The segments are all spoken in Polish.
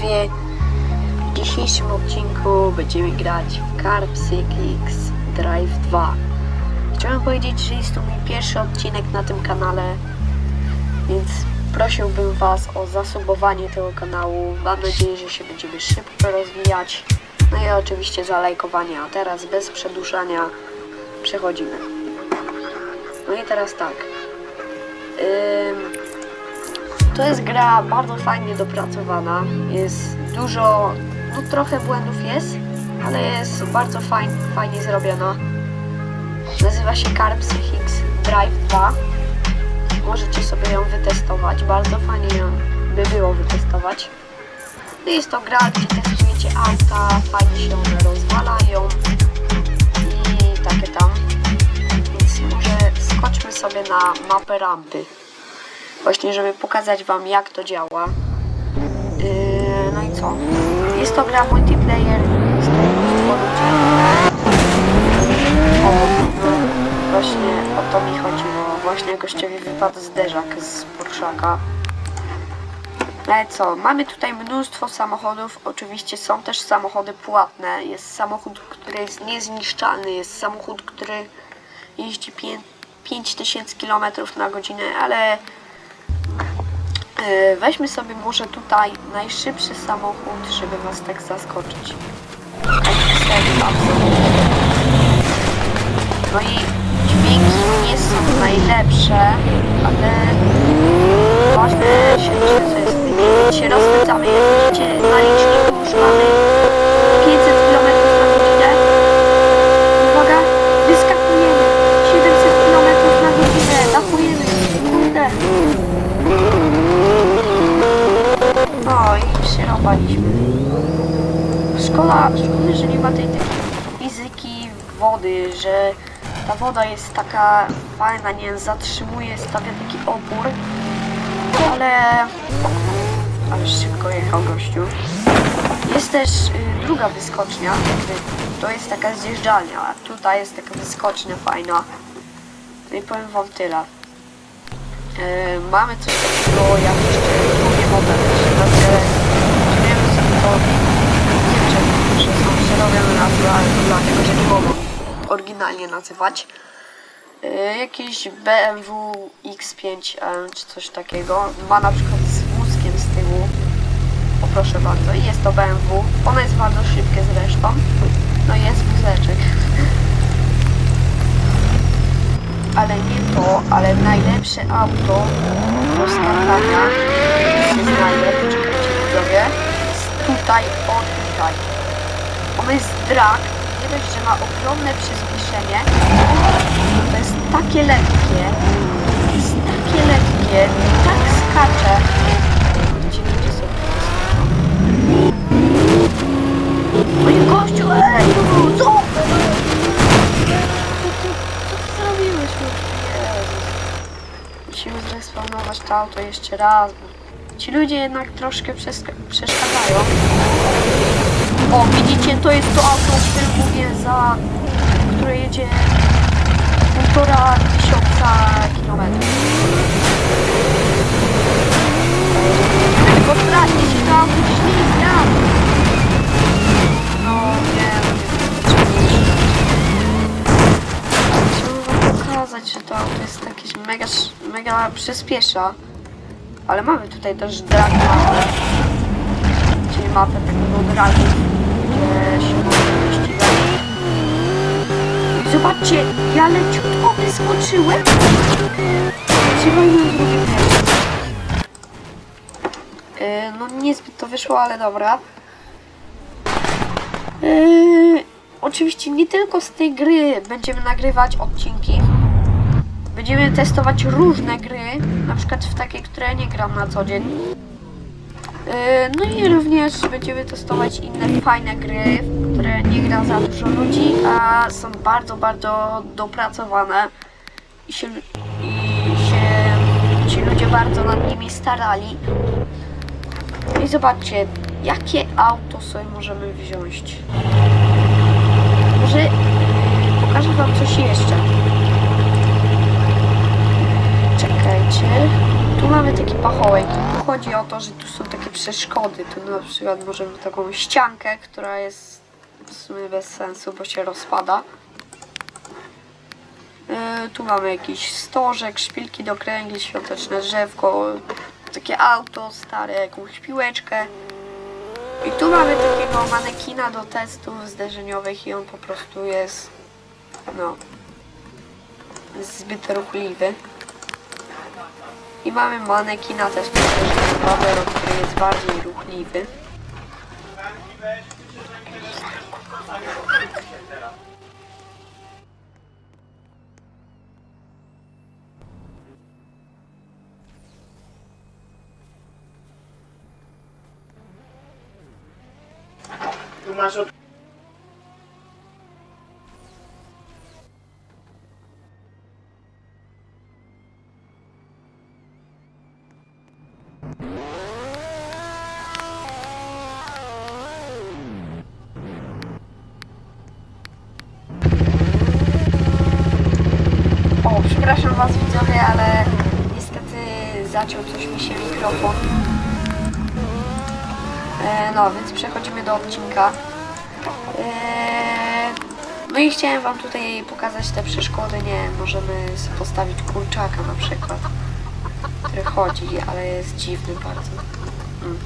w dzisiejszym odcinku będziemy grać w Car Psychics Drive 2. Chciałem powiedzieć, że jest to mój pierwszy odcinek na tym kanale, więc prosiłbym Was o zasubowanie tego kanału. Mam nadzieję, że się będziemy szybko rozwijać. No i oczywiście zalajkowanie, a teraz bez przedłużania przechodzimy. No i teraz tak. To jest gra bardzo fajnie dopracowana. Jest dużo, no trochę błędów jest, ale jest bardzo fajnie, zrobiona. Nazywa się Car Psychics Drive 2. Możecie sobie ją wytestować. Bardzo fajnie ją by było wytestować. No jest to gra, gdzie testujecie auta, fajnie się one rozwalają i takie tam. Więc może skoczmy sobie na mapę rampy właśnie żeby pokazać wam jak to działa. Yy, no i co? Jest to gra multiplayer. O, no, właśnie o to mi chodziło. Właśnie gościowi wypadł zderzak z Porszaka. No ale co, mamy tutaj mnóstwo samochodów, oczywiście są też samochody płatne, jest samochód, który jest niezniszczalny, jest samochód, który jeździ 5000 km na godzinę, ale Weźmy sobie może tutaj najszybszy samochód, żeby was tak zaskoczyć. No i dźwięki nie są najlepsze, ale ważne się co jest się rozpędzamy. Jak widzicie na liczniku już mamy przerąbaliśmy. Szkoda, szkoda, że nie ma tej takiej fizyki wody, że ta woda jest taka fajna, nie zatrzymuje, stawia taki opór. Ale... Ale szybko jechał gościu. Jest też y, druga wyskocznia, to jest taka zjeżdżalnia, a tutaj jest taka wyskocznia fajna. No i powiem wam tyle. E, mamy coś takiego jak jeszcze drugie modele, się nazywa, to nazwy, ale to dlatego, że nie mogą oryginalnie nazywać. E, Jakiś BMW X5M czy coś takiego, ma na przykład z wózkiem z tyłu, o proszę bardzo, i jest to BMW, ono jest bardzo szybkie zresztą, no jest wózeczek. ale nie to, ale najlepsze auto do skakania się znajdę, poczekajcie widzowie, tutaj, o tutaj. Jest drag, nie dość, że ma ogromne przyspieszenie, to jest takie lekkie, jest takie lekkie, tak skacze. I gościu, ej, co? Co ty zrobiłeś. Musimy zrespawnować to auto jeszcze raz, bo ci ludzie jednak troszkę przeszkadzają. O, widzicie, to jest to auto, o którym mówię, za które jedzie półtora tysiąca kilometrów. Tylko strasznie się auto ślizga. No nie, Chciałbym wam pokazać, że to auto jest jakieś mega, mega przyspiesza. Ale mamy tutaj też drag mapę. Czyli mapę takiego dragu, gdzie się można ścigać. I zobaczcie, ja leciutko wyskoczyłem. Drugie pierwsze. Yy, no niezbyt to wyszło, ale dobra. Yy, oczywiście nie tylko z tej gry będziemy nagrywać odcinki. Będziemy testować różne gry, na przykład w takie, które nie gram na co dzień. Yy, no i również będziemy testować inne fajne gry, które nie gra za dużo ludzi, a są bardzo, bardzo dopracowane i się, i się ci ludzie bardzo nad nimi starali. I zobaczcie, jakie auto sobie możemy wziąć. Może pokażę wam coś jeszcze. Czekajcie. Tu mamy taki pachołek. Tu chodzi o to, że tu są takie przeszkody. Tu na przykład możemy taką ściankę, która jest w sumie bez sensu, bo się rozpada. E, tu mamy jakiś stożek, szpilki do kręgli, świąteczne drzewko, takie auto stare, jakąś piłeczkę. I tu mamy takiego manekina do testów zderzeniowych i on po prostu jest, no, zbyt ruchliwy. I mamy manekina też zderzeniowego, który jest bardziej ruchliwy. Tu masz zaciął coś mi się mikrofon. E, no, więc przechodzimy do odcinka. E, no i chciałem Wam tutaj pokazać te przeszkody. Nie możemy postawić kurczaka na przykład, który chodzi, ale jest dziwny bardzo. Mm.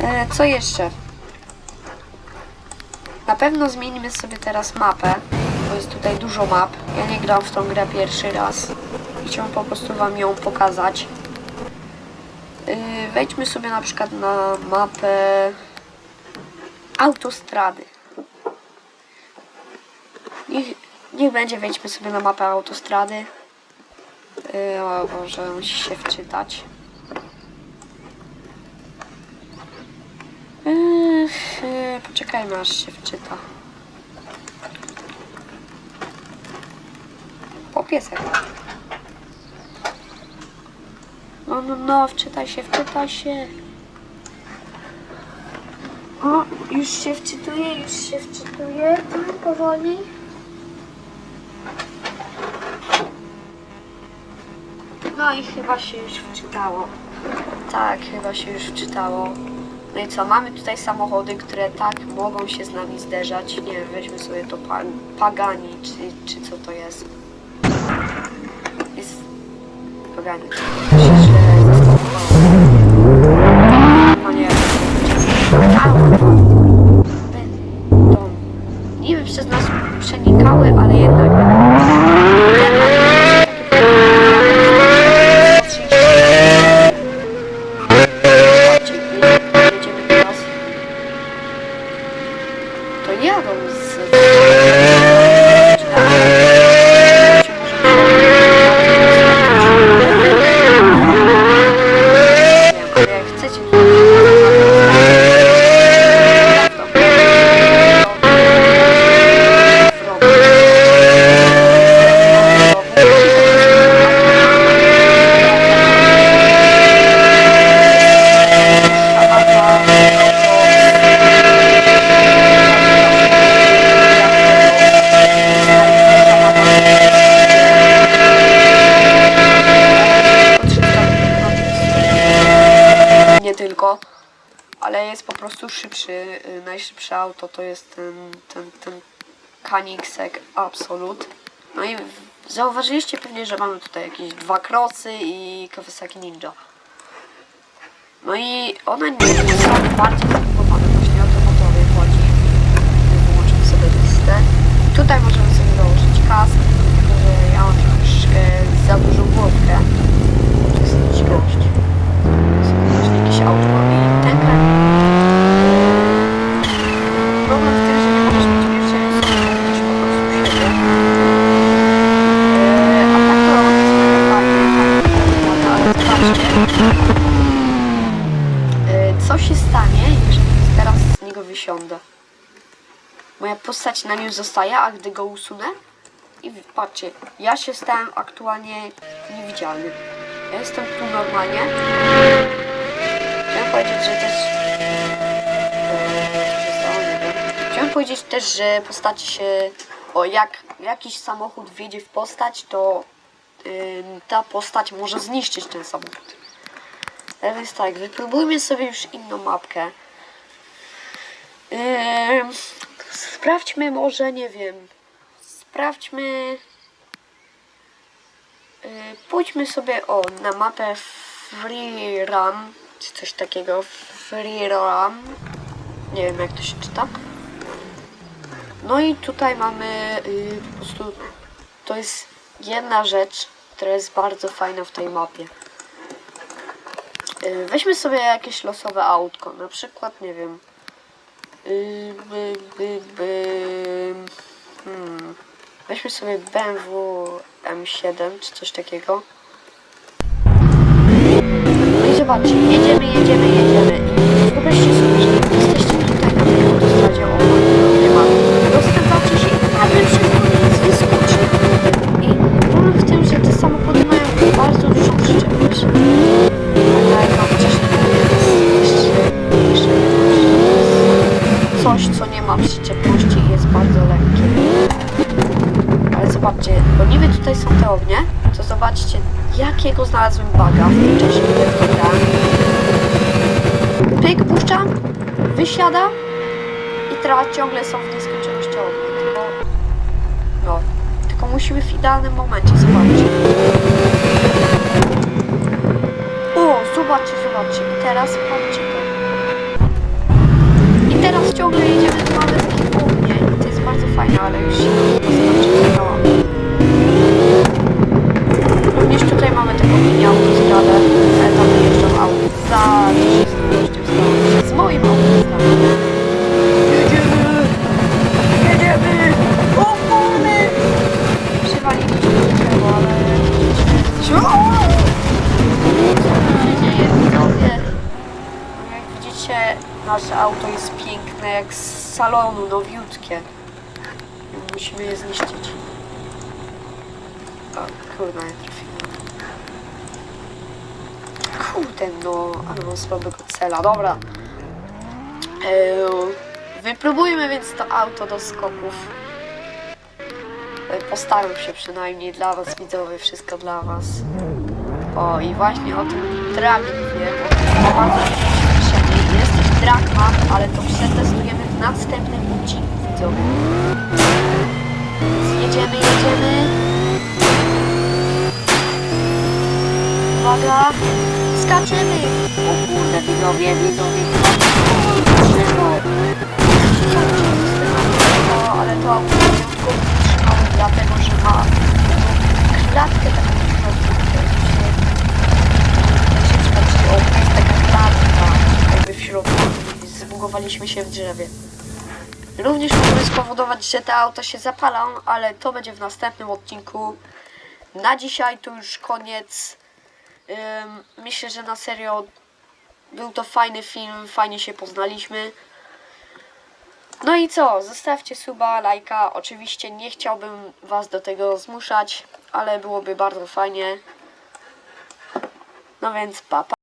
E, co jeszcze? Na pewno zmienimy sobie teraz mapę, bo jest tutaj dużo map. Ja nie gram w tą grę pierwszy raz. I Chciałbym po prostu Wam ją pokazać. Yy, wejdźmy sobie na przykład na mapę autostrady. Niech, niech będzie, wejdźmy sobie na mapę autostrady. Yy, o Boże, musi się wczytać. Yy, poczekajmy aż się wczyta. O piesek. No, no, wczytaj się, wczytaj się. O, już się wczytuje, już się wczytuje. Tak, powoli. No i chyba się już wczytało. Tak, chyba się już wczytało. No i co, mamy tutaj samochody, które tak mogą się z nami zderzać. Nie wiem, weźmy sobie to pa Pagani, czy, czy co to jest. Jest Pagani. Auto. Najszybsze auto to jest ten, ten, ten Koenigsegg Absolut. No i zauważyliście pewnie, że mamy tutaj jakieś dwa krosy i Kawasaki Ninja. No i one nie są bardziej zabudowane, właśnie o te motory chodzi. Wyłączymy sobie listę. Tutaj możemy sobie założyć kask, tylko że ja mam troszeczkę za dużą głowkę. To jest dźwięk. Właśnie jakieś auto mam i ten kran. Problem w tym, że nie możesz mieć pierwszeństwa, gdzieś po prostu siebie. Eee, A tak to jest mega fajnie, tak, ładne, ale zobaczcie. Eee, Co się stanie, jeżeli teraz z niego wysiądę? Na nim zostaje, a gdy go usunę? I patrzcie, ja się stałem aktualnie niewidzialny. Ja jestem tu normalnie. Chciałem powiedzieć, że też. Chciałem powiedzieć też, że postaci się. O, jak jakiś samochód wjedzie w postać, to ym, ta postać może zniszczyć ten samochód. E, Więc tak, wypróbujmy sobie już inną mapkę. Ym, sprawdźmy może, nie wiem, sprawdźmy... Yy, pójdźmy sobie o na mapę Free Run, czy coś takiego. Free Run. Nie wiem jak to się czyta. No i tutaj mamy yy, po prostu to jest jedna rzecz, która jest bardzo fajna w tej mapie. Yy, weźmy sobie jakieś losowe autko, na przykład nie wiem. Hmm. Weźmy sobie BMW M7 czy coś takiego. No i zobaczcie, jedziemy, jedziemy, jedziemy. Wyobraźcie sobie, że jesteście znalazłem baga w czasie. Pyk, puszczam, wysiada i teraz ciągle są w nieskończoności tylko... No, tylko musimy w idealnym momencie, zobaczcie. O, zobaczcie, zobaczcie, i teraz to. I teraz ciągle jedziemy, tu mamy takie to jest bardzo fajne, ale już się zobaczycie, no. Również taką mini autostradę, ale tam jeżdżą auta z z moim autostradą. Jedziemy! Jedziemy! O kurde! Przywaliliśmy do drzewo, ale... Się? No Jak widzicie, nasze auto jest piękne, jak z salonu, nowiutkie. Musimy je zniszczyć. O, kurwa, nie trafiłem. Kurde, no, ale słabego cela, dobra. Eee, wypróbujmy więc to auto do skoków. E, Postaram się przynajmniej dla was, widzowie, wszystko dla was. O, i właśnie o tym dragnie, bo bardzo słyszeli. Jest ale to przetestujemy w następnym odcinku, widzowie. Jedziemy, jedziemy. Uwaga, skaczemy! O kurde, widzowie, widzowie, drzewo! No, ale to auto wyjątkowo wytrzymało, dlatego że ma klatkę taką w środku, która się zobaczcie, o, jest taka klatka jakby w środku zbugowaliśmy się w drzewie. Również możemy spowodować, że te auta się zapalą, ale to będzie w następnym odcinku. Na dzisiaj to już koniec. Myślę, że na serio był to fajny film, fajnie się poznaliśmy. No i co? Zostawcie suba, lajka. Oczywiście nie chciałbym Was do tego zmuszać, ale byłoby bardzo fajnie. No więc papa. Pa.